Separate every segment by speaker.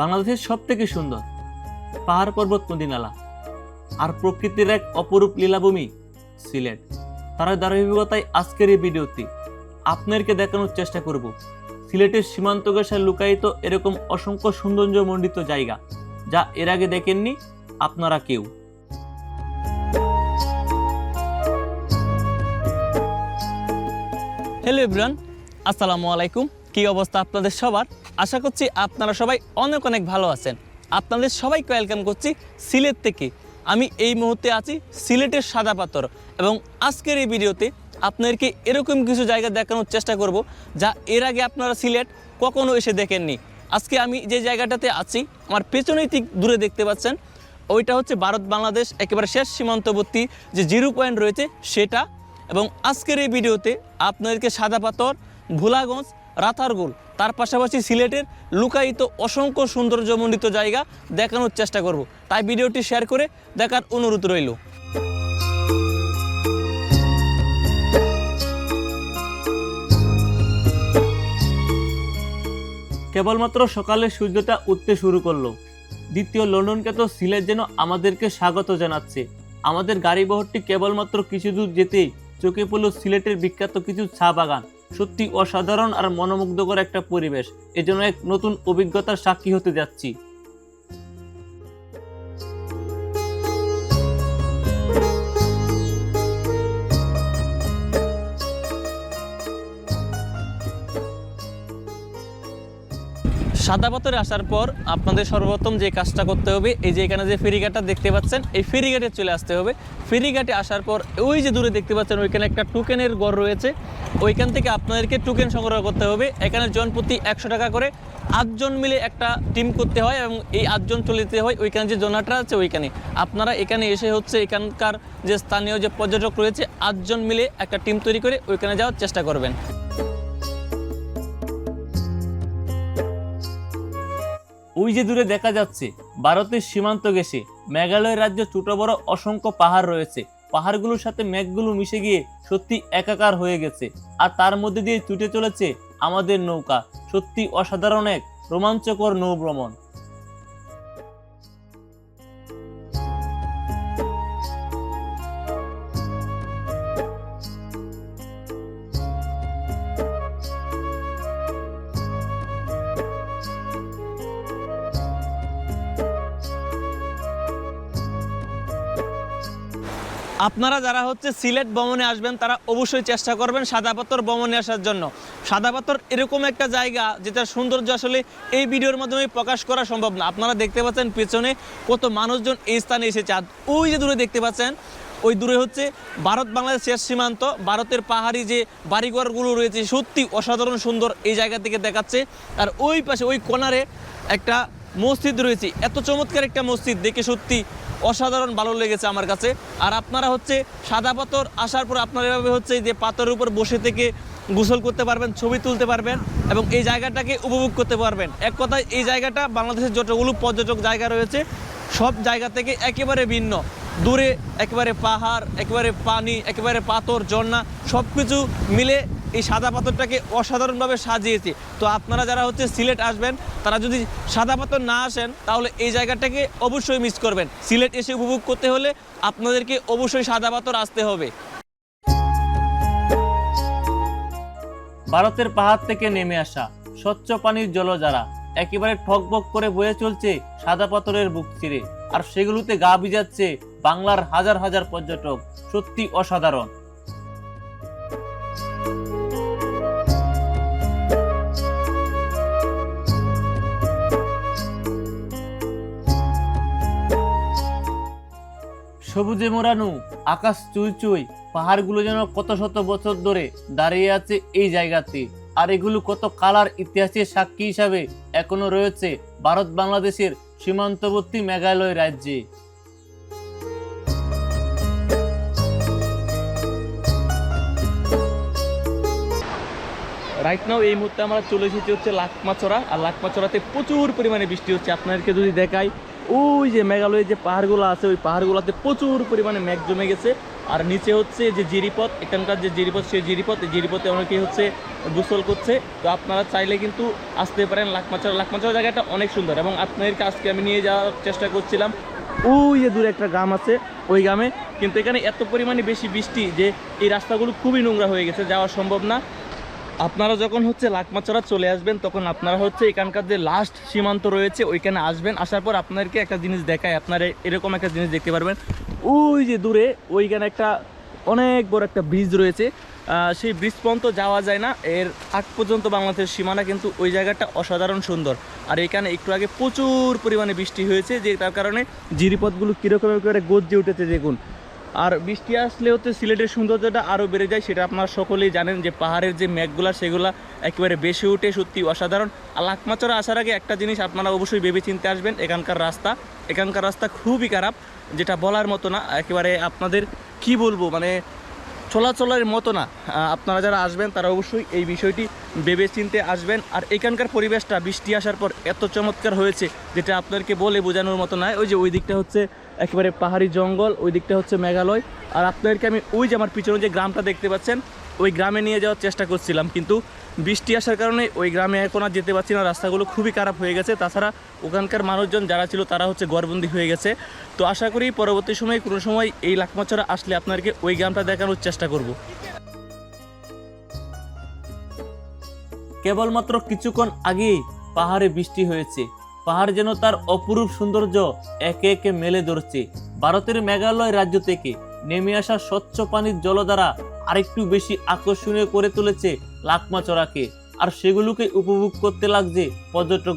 Speaker 1: বাংলাদেশের সব থেকে সুন্দর পাহাড় পর্বত নদী নালা আর প্রকৃতির এক অপরূপ লীলাভূমি সিলেট। তার ধারাবাহিকতায় আজকের এই ভিডিওতে আপনাদেরকে দেখানোর চেষ্টা করব। সিলেটের সীমান্ত ঘেঁষায় লুকায়িত এরকম অসংখ্য সৌন্দর্যমণ্ডিত জায়গা যা এর আগে দেখেননি আপনারা কেউ। হ্যালো ইব্রান আসসালামু আলাইকুম। কি অবস্থা আপনাদের সবার? আশা করছি আপনারা সবাই অনেক অনেক ভালো আছেন। আপনাদের সবাইকে ওয়েলকাম করছি সিলেট থেকে। আমি এই মুহূর্তে আছি সিলেটের সাদা পাথর এবং আজকের এই ভিডিওতে আপনাদেরকে এরকম কিছু জায়গা দেখানোর চেষ্টা করব যা এর আগে আপনারা সিলেট কখনো এসে দেখেননি। আজকে আমি যে জায়গাটাতে আছি, আমার পেছনেই ঠিক দূরে দেখতে পাচ্ছেন, ওইটা হচ্ছে ভারত বাংলাদেশ একেবারে শেষ সীমান্তবর্তী যে জিরো পয়েন্ট রয়েছে সেটা। এবং আজকের এই ভিডিওতে আপনাদেরকে সাদা পাথর, ভোলাগঞ্জ রাতারগুল তার পাশাপাশি সিলেটের লুকায়িত অসংখ্য সৌন্দর্যমণ্ডিত জায়গা দেখানোর চেষ্টা করব। তাই ভিডিওটি শেয়ার করে দেখার অনুরোধ রইল। কেবলমাত্র সকালে সূর্যটা উঠতে শুরু করল। দ্বিতীয় লন্ডনকে তো সিলেট যেন আমাদেরকে স্বাগত জানাচ্ছে। আমাদের গাড়ি বহরটি কেবলমাত্র কিছু দূর যেতেই চোখে পড়ল সিলেটের বিখ্যাত কিছু চা বাগান। সত্যি অসাধারণ আর মনোমুগ্ধকর একটা পরিবেশ। এজন্য এক নতুন অভিজ্ঞতার সাক্ষী হতে যাচ্ছি। সাদা পাথরে আসার পর আপনাদের সর্বপ্রথম যে কাজটা করতে হবে, এই যে এখানে যে ফেরিঘাটটা দেখতে পাচ্ছেন, এই ফেরিঘাটে চলে আসতে হবে। ফেরিঘাটে আসার পর ওই যে দূরে দেখতে পাচ্ছেন, ওইখানে একটা টোকেনের গড় রয়েছে। ওইখান থেকে আপনাদেরকে টোকেন সংগ্রহ করতে হবে। এখানে জন প্রতি একশো টাকা করে আটজন মিলে একটা টিম করতে হয় এবং এই আটজন চলে যেতে হয়। ওইখানে যে জোনাটা আছে, ওইখানে। আপনারা এখানে এসে হচ্ছে এখানকার যে স্থানীয় যে পর্যটক রয়েছে, আটজন মিলে একটা টিম তৈরি করে ওইখানে যাওয়ার চেষ্টা করবেন। ওই যে দূরে দেখা যাচ্ছে, ভারতের সীমান্ত গেছে মেঘালয় রাজ্য ছোট বড় অসংখ্য পাহাড় রয়েছে। পাহাড়গুলোর সাথে মেঘগুলো মিশে গিয়ে সত্যি একাকার হয়ে গেছে। আর তার মধ্যে দিয়ে ছুটে চলেছে আমাদের নৌকা। সত্যি অসাধারণ এক রোমাঞ্চকর নৌ আপনারা যারা হচ্ছে সিলেট ভ্রমণে আসবেন, তারা অবশ্যই চেষ্টা করবেন সাদা পাথর ভ্রমণে আসার জন্য। সাদা পাথর এরকম একটা জায়গা যেটার সৌন্দর্য আসলে এই ভিডিওর মাধ্যমে প্রকাশ করা সম্ভব না। আপনারা দেখতে পাচ্ছেন পেছনে কত মানুষজন এই স্থানে এসেছে। আর ওই যে দূরে দেখতে পাচ্ছেন, ওই দূরে হচ্ছে ভারত বাংলাদেশ শেষ সীমান্ত। ভারতের পাহাড়ি যে বাড়িঘরগুলো রয়েছে, সত্যি অসাধারণ সুন্দর এই জায়গা থেকে দেখাচ্ছে। আর ওই পাশে, ওই কোনারে একটা মসজিদ রয়েছে। এত চমৎকার একটা মসজিদ, দেখে সত্যি অসাধারণ ভালো লেগেছে আমার কাছে। আর আপনারা হচ্ছে সাদা পাথর আসার পর আপনারা এভাবে হচ্ছে যে পাথরের উপর বসে থেকে গোসল করতে পারবেন, ছবি তুলতে পারবেন এবং এই জায়গাটাকে উপভোগ করতে পারবেন। এক কথায় এই জায়গাটা বাংলাদেশের যতগুলো পর্যটক জায়গা রয়েছে, সব জায়গা থেকে একেবারে ভিন্ন। দূরে একেবারে পাহাড়, একেবারে পানি, একেবারে পাথর, ঝর্ণা সব কিছু মিলে এই সাদা পাথরটাকে অসাধারণভাবে সাজিয়েছে। তো আপনারা যারা হচ্ছে সিলেট আসবেন, তারা যদি সাদা পাথর না আসেন, তাহলে এই জায়গাটাকে অবশ্যই মিস করবেন। সিলেট এসে উপভোগ করতে হলে আপনাদেরকে অবশ্যই সাদা পাথর আসতে হবে। ভারতের পাহাড় থেকে নেমে আসা স্বচ্ছ পানির জলজারা একেবারে ঠকবক করে বয়ে চলছে সাদা পাথরের বুক চিরে আর সেগুলোতে গা ভিজাচ্ছে বাংলার হাজার হাজার পর্যটক। সত্যি অসাধারণ। সবুজে মোড়ানো, আকাশ চুই চুই, পাহাড়গুলো যেন কত শত বছর ধরে দাঁড়িয়ে আছে এই জায়গাতে। আর এগুলো কত কালার ইতিহাসের সাক্ষী হিসাবে এখনও রয়েছে ভারত বাংলাদেশের সীমান্তবর্তী মেঘালয় রাজ্যে। রাইট নাও এই মুহূর্তে আমরা চলে এসেছি হচ্ছে লাকমাছড়া। আর লাকমাছড়াতে প্রচুর পরিমাণে বৃষ্টি হচ্ছে। আপনাদেরকে যদি দেখাই ওই যে মেঘালয়ের যে পাহাড়গুলো আছে, ওই পাহাড়গুলোতে প্রচুর পরিমাণে মেঘ জমে গেছে। আর নিচে হচ্ছে যে জিরিপথ, এখানকার যে জিরিপথ, সেই জিরিপথ, এই জিরিপথে অনেকেই হচ্ছে গোসল করছে। তো আপনারা চাইলে কিন্তু আসতে পারেন লাকমাচড়া লাকমাচড়া জায়গাটা অনেক সুন্দর এবং আপনাদেরকে আজকে আমি নিয়ে যাওয়ার চেষ্টা করছিলাম। ওই যে দূরে একটা গ্রাম আছে, ওই গ্রামে। কিন্তু এখানে এত পরিমাণে বেশি বৃষ্টি যে এই রাস্তাগুলো খুবই নোংরা হয়ে গেছে, যাওয়া সম্ভব না। আপনারা যখন হচ্ছে লাকমাচড়া চলে আসবেন, তখন আপনারা হচ্ছে এখানকার যে লাস্ট সীমান্ত রয়েছে, ওইখানে আসবেন। আসার পর আপনাদেরকে একটা জিনিস দেখায় আপনারা এরকম একটা জিনিস দেখতে পারবেন। ওই যে দূরে, ওইখানে একটা অনেক বড় একটা ব্রিজ রয়েছে। সেই ব্রিজ পর্যন্ত যাওয়া যায় না। এর আগ পর্যন্ত বাংলাদেশের সীমানা কিন্তু ওই জায়গাটা অসাধারণ সুন্দর। আর এখানে একটু আগে প্রচুর পরিমাণে বৃষ্টি হয়েছে, যে তার কারণে জিরিপথগুলো কীরকম করে গজ্জে উঠেছে, দেখুন। আর বৃষ্টি আসলে হচ্ছে সিলেটের সৌন্দর্যটা আরও বেড়ে যায়, সেটা আপনারা সকলেই জানেন যে পাহাড়ের যে মেঘগুলা, সেগুলা একেবারে বেশি উঠে সত্যি অসাধারণ। আর লাকমাচড়া আসার আগে একটা জিনিস আপনারা অবশ্যই ভেবে চিনতে আসবেন, এখানকার রাস্তা। এখানকার রাস্তা খুবই খারাপ, যেটা বলার মতো না, একেবারে আপনাদের কি বলব মানে চলাচলের মতো না। আপনারা যারা আসবেন, তারা অবশ্যই এই বিষয়টি ভেবে চিনতে আসবেন। আর এখানকার পরিবেশটা, বৃষ্টি আসার পর এত চমৎকার হয়েছে, যেটা আপনাদেরকে বলে বোঝানোর মতো নয়। ওই যে ওই দিকটা হচ্ছে একেবারে পাহাড়ি জঙ্গল, ওই দিকটা হচ্ছে মেঘালয়। আর আপনাদেরকে আমি ওই যে আমার পিছনে যে গ্রামটা দেখতে পাচ্ছেন, ওই গ্রামে নিয়ে যাওয়ার চেষ্টা করছিলাম। কিন্তু বৃষ্টি আসার কারণে ওই গ্রামে এখন আর যেতে পারছি না, রাস্তাগুলো খুবই খারাপ হয়ে গেছে। তাছাড়া ওখানকার মানুষজন যারা ছিল, তারা হচ্ছে গড়বন্দি হয়ে গেছে। তো আশা করি পরবর্তী সময়ে কোনো সময় এই লাকমাচড়া আসলে আপনাদেরকে ওই গ্রামটা দেখানোর চেষ্টা করব। কেবলমাত্র কিছুক্ষণ আগেই পাহাড়ে বৃষ্টি হয়েছে। পাহাড় যেন তার অপরূপ সৌন্দর্য একে একে মেলে ধরছে। ভারতের মেঘালয় রাজ্য থেকে নেমে আসা স্বচ্ছ পানির জলধারা আরেকটু বেশি আকর্ষণীয় করে তুলেছে লাকমাচড়াকে আর সেগুলোকে উপভোগ করতে লাগছে পর্যটক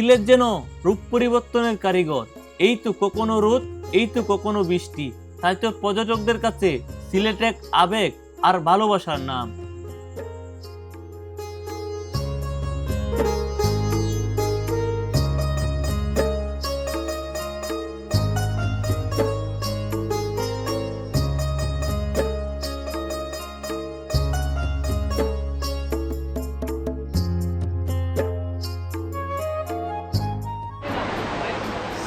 Speaker 1: সিলেট যেন রূপ পরিবর্তনের কারিগর। এই তো কখনো রোদ, এই তো কখনো বৃষ্টি। তাই তো পর্যটকদের কাছে সিলেট এক আবেগ আর ভালোবাসার নাম।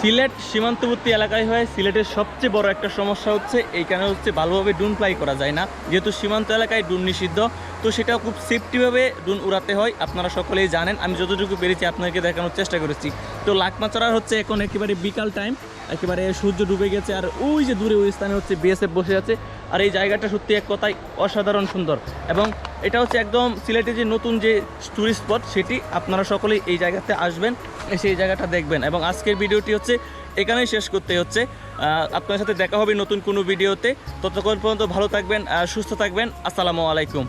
Speaker 1: সিলেট সীমান্তবর্তী এলাকায় হয় সিলেটের সবচেয়ে বড় একটা সমস্যা হচ্ছে, এইখানে হচ্ছে ভালোভাবে ডুন ফ্লাই করা যায় না। যেহেতু সীমান্ত এলাকায় ডুন নিষিদ্ধ, তো সেটা খুব সেফটিভাবে ডুন উড়াতে হয়। আপনারা সকলেই জানেন, আমি যতটুকু পেরেছি আপনাদেরকে দেখানোর চেষ্টা করেছি। তো লাকমাচড়ার হচ্ছে এখন একেবারে বিকাল টাইম একেবারে সূর্য ডুবে গেছে, আর ওই যে দূরে ওই স্থানে হচ্ছে বিএসএফ বসে আছে। আর এই জায়গাটা সত্যি এক কথায় অসাধারণ সুন্দর। এবং এটা হচ্ছে একদম সিলেটে যে নতুন যে টুরিস্ট স্পট সেটি আপনারা সকলেই এই জায়গাতে আসবেন, এসে এই জায়গাটা দেখবেন। এবং আজকের ভিডিওটি হচ্ছে এখানেই শেষ করতে হচ্ছে। আপনার সাথে দেখা হবে নতুন কোনো ভিডিওতে। ততক্ষণ পর্যন্ত ভালো থাকবেন সুস্থ থাকবেন। আসসালামু আলাইকুম।